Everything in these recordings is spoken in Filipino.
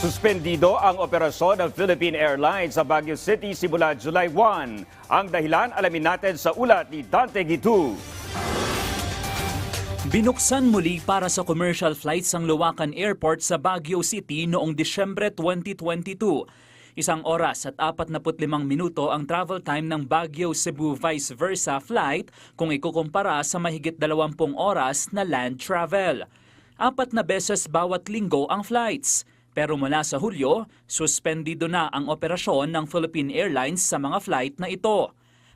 Suspendido ang operasyon ng Philippine Airlines sa Baguio City simula July 1. Ang dahilan alamin natin sa ulat ni Dante Gitu. Binuksan muli para sa commercial flights ang Luwakan Airport sa Baguio City noong Disyembre 2022. Isang oras at 45 minuto ang travel time ng Baguio Cebu vice versa flight kung ikukumpara sa mahigit 20 oras na land travel. Apat na beses bawat linggo ang flights. Pero mula sa Hulyo, suspendido na ang operasyon ng Philippine Airlines sa mga flight na ito.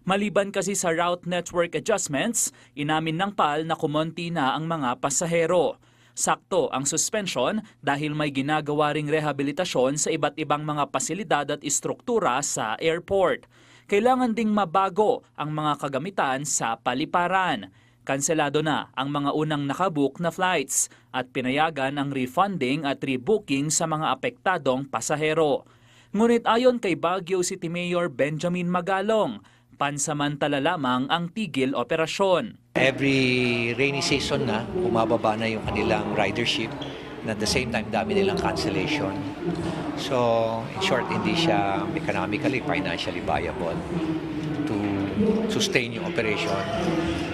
Maliban kasi sa route network adjustments, inamin ng PAL na kumonti na ang mga pasahero. Sakto ang suspension dahil may ginagawa ring rehabilitasyon sa iba't ibang mga pasilidad at istruktura sa airport. Kailangan ding mabago ang mga kagamitan sa paliparan. Kanselado na ang mga unang nakabook na flights at pinayagan ang refunding at rebooking sa mga apektadong pasahero. Ngunit ayon kay Baguio City Mayor Benjamin Magalong, pansamantala lamang ang tigil operasyon. Every rainy season na, bumababa na yung kanilang ridership and at the same time, dami nilang cancellation. So, in short, hindi siya economically, financially viable sustain yung operation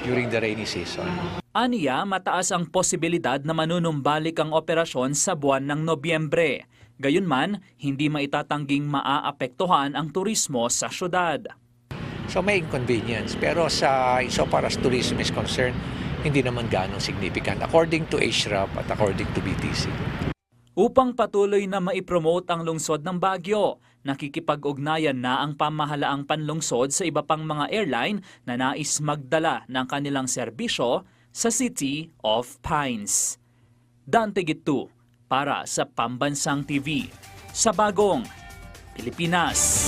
during the rainy season. Aniya, mataas ang posibilidad na manunumbalik ang operasyon sa buwan ng Nobyembre. Gayunman, hindi maitatangging maaapektuhan ang turismo sa syudad. So, may inconvenience. Pero sa so far as tourism is concerned, hindi naman ganong significant according to HRAP at according to BTC. Upang patuloy na maipromote ang lungsod ng Baguio, nakikipag-ugnayan na ang pamahalaang panlungsod sa iba pang mga airline na nais magdala ng kanilang serbisyo sa City of Pines. Dante Gitu para sa Pambansang TV sa Bagong Pilipinas.